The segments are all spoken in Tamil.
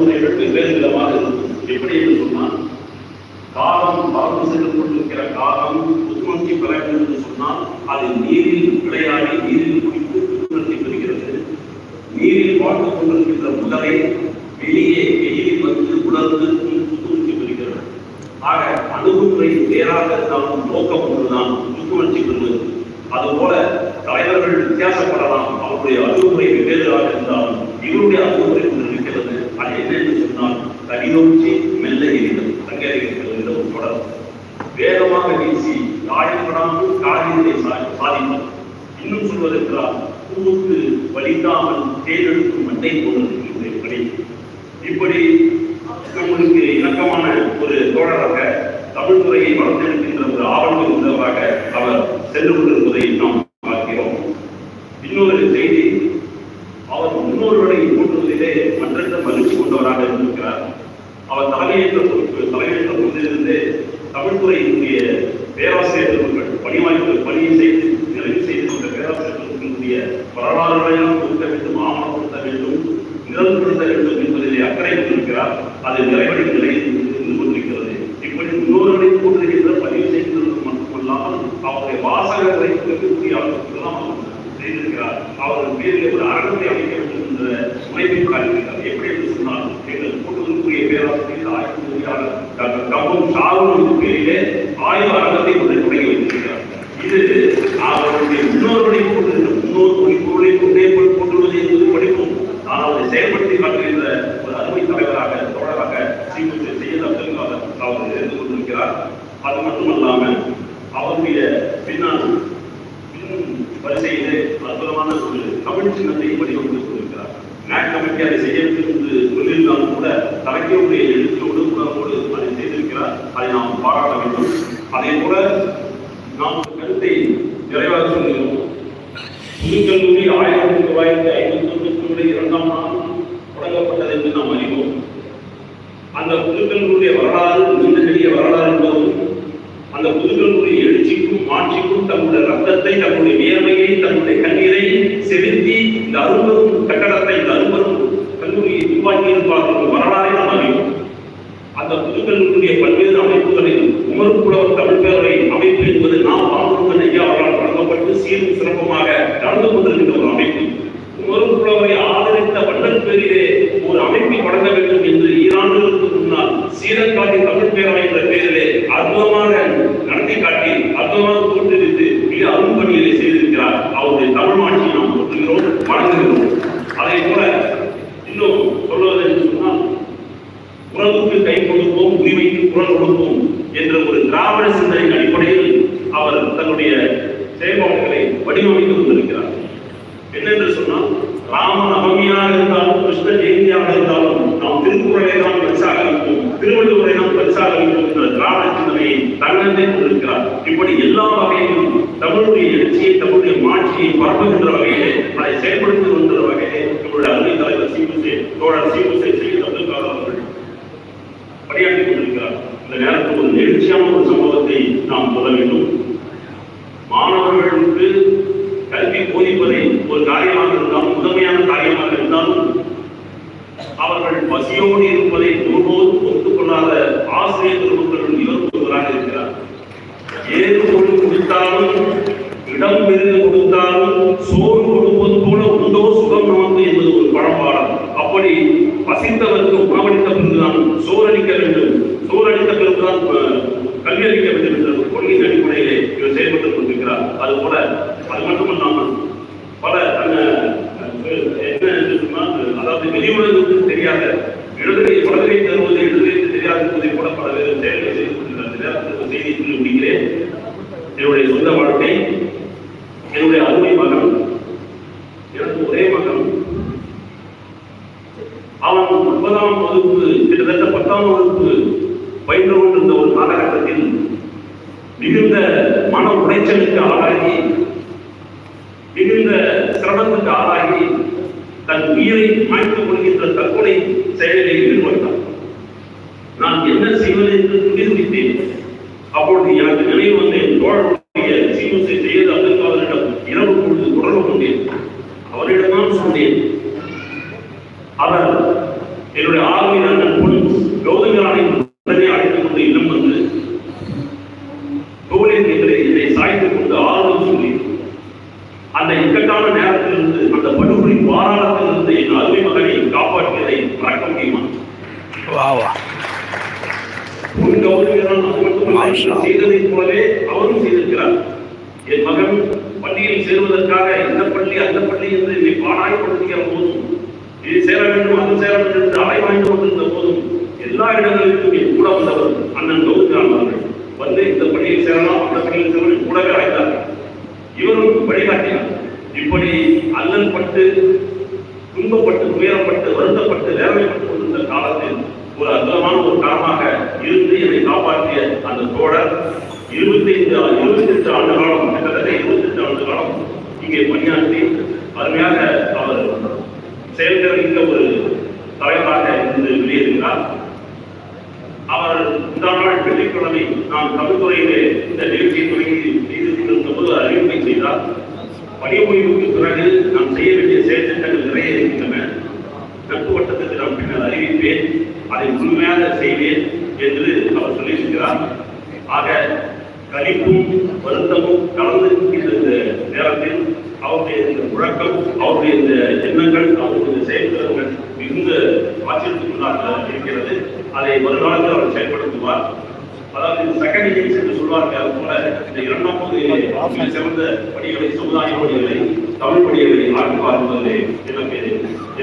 சூழ்நிலைகள் வெவ்வேறு விதமாக இருக்கும். எப்படி என்று சொன்னால் காலம் பறந்து சென்று கொண்டிருக்கிற காலம் புத்துணர்ச்சி பெற வேண்டும் என்று சொன்னால் அது நீரில் விளையாடி நீரில் குடித்து புத்துணர்ச்சி பெறுகிறது. நீரில் வாழ்ந்து கொண்டிருக்கின்ற முதலை வெளியே வெயிலில் வந்து உணர்ந்து புத்துணர்ச்சி பெறுகிறது. ஆக அணுகுமுறை வேறாக இருந்தாலும் நோக்கம் ஒன்றுதான் புத்துணர்ச்சி பெறுவது. அதுபோல தலைவர்கள் வித்தியாசப்படலாம் அவருடைய அணுகுமுறை வெவ்வேறாக இருந்தாலும் இவருடைய அணுகுமுறை ஒன்று இருக்கிறது அது என்ன என்று சொன்னால் தனிநோக்கி மெல்ல எரிதல் தங்கரிகள் ஒரு தொடர். வேகமாக வீசி காயப்படாமல் காரியத்தை சா- இன்னும் சொல்வதென்றால் பூவுக்கு வலிக்காமல் தேர்ந்தெடுக்கும் மண்ணை போன்றது இவருடைய பணி இப்படி நம்மளுக்கு இணக்கமான ஒரு தோழராக தமிழ் துறையை வளர்த்தெடுக்கின்ற ஒரு ஆவண உள்ளவராக அவர் சென்று கொண்டிருப்பதை நாம் பார்க்கிறோம். இன்னொரு செய்தி அவர் முன்னோர்களை போற்றுவதிலே மற்றற்ற மகிழ்ச்சி கொண்டவராக இருந்திருக்கிறார்? அவர் தலைமையேற்ற பொறுப்பு தலைமையேற்ற பொறுப்பிலிருந்து தமிழ்துறையினுடைய பேராசிரியர் பெருமக்கள் பணிவாய்ப்பு பணியை செய்து நிறைவு செய்து கொண்ட பேராசிரியர் பெருமக்களுடைய வரலாறுகளையும் கொடுக்க வேண்டும் ஆவணப்படுத்த வேண்டும் நிரல்படுத்த வேண்டும் என்பதிலே அக்கறை கொண்டிருக்கிறார். அது நிறைவடையும் நிலையில் இருந்து கொண்டிருக்கிறது இப்படி முன்னோர்களை போற்றுகின்ற பதிவு செய்கிறது மட்டுமல்லாமல் அவருடைய வாசகங்களை இருக்கக்கூடிய அளவுக்குலாம் அவர் செய்திருக்கிறார் அவர்கள் பேரில் ஒரு அரங்கத்தை அமைக்க வேண்டும் என்ற முனைப்பை காட்டுகிறார் எப்படி என்று சொன்னால் எங்கள் கூட்டத்திற்குரிய பேராசிரியர் ஆய்வு பொறியாளர் டாக்டர் கம்பம் ஷாருடைய பேரிலே ஆய்வு அரங்கத்தை ஒன்றை தொடங்கி வைத்திருக்கிறார் இது அவருடைய முன்னோர்களை கொண்டு முன்னோர் குறிப்புகளை கொண்டே போய் கொண்டுள்ளது என்பது படிப்போம். ஆனால் அதை செயல்படுத்தி காட்டுகின்ற ஒரு அருமை தலைவராக தொடராக ஸ்ரீமதி செய்யத் அப்துல் காதர் அவர் இருந்து கொண்டிருக்கிறார். அது மட்டுமல்லாமல் அவருடைய பின்னால் வரிசையிலே அற்புதமான ஒரு தமிழ் சின்னத்தை வடிவமைத்து கொண்டிருக்கிறார் கமிட்டி அதை செய்ய சொல்லியிருந்தாலும் கூட தலைக்கையுடைய எழுத்தோடு உணர்வோடு அதை செய்திருக்கிறார். அதை நாம் பாராட்ட வேண்டும். அதே போல நாம் கருத்தை நிறைவாக சொல்கிறோம் புதுக்கல்லூரி ஆயிரத்தி தொள்ளாயிரத்தி ஐம்பத்தி இரண்டாம் தொடங்கப்பட்டது என்று நாம் அறிவோம். அந்த புதுக்கல்லூரிய வரலாறு மிக பெரிய வரலாறு என்பதும் அந்த புதுக்கல்லூரி எழுச்சிக்கும் ஆட்சிக்கும் தங்களுடைய ரத்தத்தை தன்னுடைய வியர்வையை தன்னுடைய கண்ணீரை செலுத்தி இந்த அரும்பெரும் கட்டடத்தை இந்த அரும்பெரும் கல்லூரியை உருவாக்கி இருப்பார்கள் நாம் அறிவோம். அந்த புதுக்கல்லூரிய பல்வேறு அமைப்புகளை உமர் புலவர் தமிழ் பேரவை அமைப்பு என்பது நாம் பாம்புடன் ஐயா அவர்களால் வழங்கப்பட்டு சீரும் சிறப்பமாக நடந்து கொண்டிருக்கின்ற ஒரு அமைப்பு. உமர் புலவரை ஆதரித்த வண்ணன் பேரிலே ஒரு அமைப்பை தொடங்க வேண்டும் என்று ஈராண்டுகளுக்கு முன்னால் சீரக்காட்டி தமிழ் பேரவை என்ற பெயரிலே அற்புதமாக நடத்தி காட்டி அற்புதமாக தோற்றுவித்து மிக அரும்பணிகளை செய்திருக்கிறார் அவருடைய தமிழ் ஆட்சியை நாம் போற்றுகிறோம் வணங்குகிறோம் அதே போல இன்னும் சொல்வது என்று சொன்னால் உறவுக்கு கை கொடுப்போம் உரிமைக்கு குரல் கொடுப்போம் என்ற ஒரு திராவிட சிந்தனையின் அடிப்படையில் அவர் தன்னுடைய செயல்பாடுகளை வடிவமைத்து கொண்டிருக்கிறார். என்னென்று சொன்னால் ராம நவமியாக இருந்தாலும் கிருஷ்ண ஜெயந்தியாக இருந்தாலும் நாம் திருக்குறளை தான் பரிசாக வைப்போம் திருவள்ளுவரை நாம் பரிசாக வைப்போம் என்ற திராவிட சிந்தனையை தன்னந்தே கொண்டிருக்கிறார். இப்படி எல்லா வகையிலும் தமிழுடைய எழுச்சியை தமிழுடைய மாட்சியை பரப்புகின்ற வகையிலே அதை செயல்படுத்துகின்ற வகையிலே நம்முடைய அருமை தலைவர் சீபுசே தோழர் சீபுசே செய்து அப்துல் காதர் அவர்கள் பணியாற்றிக் கொண்டிருக்கிறார் இந்த நேரத்தில் ஒரு நெகிழ்ச்சியான ஒரு சம்பவத்தை நாம் சொல்ல வேண்டும் மாணவர்களுக்கு கல்வி போதிப்பதை ஒரு காரியமாக இருந்தாலும் முதன்மையான காரியமாக இருந்தாலும் அவர்கள் பசியோடு இருப்பதை ஒருபோதும் ஒத்துக்கொள்ளாத ஆசிரியர் பெருமக்கள் இவர் ஒருவராக இருக்கிறார் ஏது பொருள் கொடுத்தாலும் இடம் பெரிது கொடுத்தாலும் சோறு கொடுப்பது போல உண்டோ சுகம் நமக்கு என்பது ஒரு பழம்பாடம் அப்படி பசித்தவருக்கு உணவளித்த பிறகுதான் சோறளிக்க வேண்டும். சோறளித்த பிறகுதான் கல்வி அளிக்க வேண்டும் என்ற ஒரு கொள்கையின் அடிப்படையிலே இவர் செயல்பட்டுக் கொண்டிருக்கிறார். அது போல அது மட்டுமல்லாமல் பல என்ன என்று சொன்னால் அதாவது வெளியுலகத்துக்கு தெரியாத இடதுகை வலதுகை தருவது இடதுகை தெரியாது என்பதை கூட பல பேர் செயல்கள் செய்து கொண்டிருக்கிறார் சொல்லி முடிக்கிறேன். என்னுடைய சொந்த வாழ்க்கை என்னுடைய அருமை மகன் எனக்கு ஒரே மகன். அவன் ஒன்பதாம் வகுப்பு கிட்டத்தட்ட பத்தாம் வகுப்பு பயின்று கொண்டிருந்த ஒரு காலகட்டத்தில் மிகுந்த மன உளைச்சலுக்கு ஆளாகி மிகுந்த சிரமத்துக்கு ஆளாகி தன் உயிரை மாய்த்துக் கொள்கின்ற தற்கொலை செயலை ஈடுபட்டார் நான் என்ன செய்வது என்று துடிதுடித்தேன் அப்பொழுது எனக்கு நினைவு வந்தேன் தோழனுடைய சீமசை செய்து அதற்கு அவரிடம் இரவு பொழுது தொடர்பு கொண்டேன். அவரிடம் சொன்னேன் அவர் என்னுடைய ஆர்மி அண்ணன் போலீஸ் கௌதமியானை உடனே அழைத்துக் கொண்டு இல்லம் வந்து தோழில் எங்களை என்னை சாய்த்துக் கொண்டு ஆறுதல் சொல்லி அந்த இக்கட்டான நேரத்திலிருந்து அந்த படுகொலை பாராளத்திலிருந்து என் அருமை மகனை காப்பாற்றியதை மறக்க முடியுமா? உன் மட்டுமல்ல செய்ததைப் போலவே அவரும் செய்திருக்கிறார். என் மகன் பள்ளியில் சேருவதற்காக இந்த பள்ளி அந்த பள்ளி என்று என்னை பாடாயப்படுத்துகிற போதும் இது சேர வேண்டும் அது சேர வேண்டும் என்று அலைவாய்ந்து கொண்டிருந்த போதும் எல்லா இடங்களிலும் என் கூட வந்தவர் அண்ணன் அவர்கள். வந்து இந்த பள்ளியில் சேரலாம் அந்த பள்ளியில் சேரலாம் கூடவே அழைத்தார்கள். இவரும் வழிகாட்டினார். இப்படி அல்லல் பட்டு துன்பப்பட்டு துயரப்பட்டு வருத்தப்பட்டு வேதனைப்பட்டு கொண்டிருந்த காலத்தில் ஒரு அற்புதமான ஒரு காலமாக இருந்து என்னை காப்பாற்றிய அந்த தோழர் இருபத்தி ஐந்து இருபத்தி எட்டு ஆண்டு காலம் கிட்டத்தட்ட இருபத்தி எட்டு ஆண்டு காலம் இங்கே பணியாற்றி அருமையாக அவர் செயல்திறமிக்க ஒரு தலைவராக இருந்து வெளியேறுகிறார் அவர் இந்த நாள் வெள்ளிக்கிழமை நாம் தமிழ்துறையிலே இந்த நிகழ்ச்சியை தொடங்கி செய்து கொண்டிருந்த போது அறிவிப்பை செய்தார் பணி ஓய்வுக்கு பிறகு நாம் செய்ய வேண்டிய செயல் திட்டங்கள் நிறைய இருக்கின்றன. நட்பு வட்டத்துக்கு நான் பின்னர் அறிவிப்பேன். அதை முழுமையாக செய்வேன் என்று அவர் சொல்லியிருக்கிறார். ஆக கழிப்பும் வருத்தமும் கலந்து இந்த நேரத்தில் அவருடைய இந்த முழக்கம் அவருடைய இந்த எண்ணங்கள் அவருடைய இந்த செயல்திறன்கள் மிகுந்த ஆச்சரியத்துக்குள்ளாக இருக்கிறது. அதை மறுநாளில் அவர் செயல்படுத்துவார். செகண்ட் இன்னிங்ஸ் என்று சொல்வார்கள் அது போல இந்த இரண்டாம் சிறந்த பணிகளை சமுதாய பணிகளை தமிழ் பணிகளை ஆற்றுவார் எனக்கு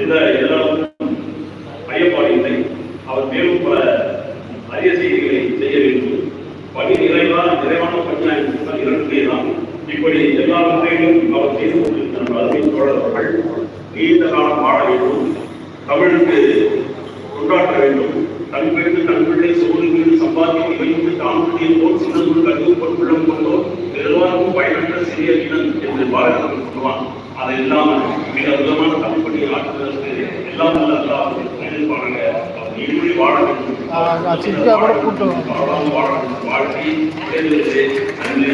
எந்த எல்லாரும் ஐயப்பாடு இல்லை. அவர் மேலும் பல அரிய செய்திகளை செய்ய வேண்டும். பணி நிறைவா நிறைவான பணியாக இரண்டு தான் இப்படி எல்லா வகையிலும் அவர் செய்து கொண்டிருக்கிற அருமை தோழர்கள் நீண்ட காலம் பாட வேண்டும். தமிழுக்கு கொண்டாட்ட வேண்டும். தன் பெண்ணு சோதனை சம்பாதிக்க வைத்து பிள்ளையை போல் சின்னதொரு கல்வி பொருளும் கொண்டோர் எல்லாருக்கும் பயனற்ற சிறிய இனம் என்று பாரதம் சொல்லுவான். அது இல்லாமல் மிக அற்புதமான தமிழ் பணியை ஆற்றுவதற்கு எல்லாம் நல்ல அல்லா அவர்கள் பாருங்க. அவர் இருமொழி வாழ வேண்டும். வாழ்க்கை நன்றி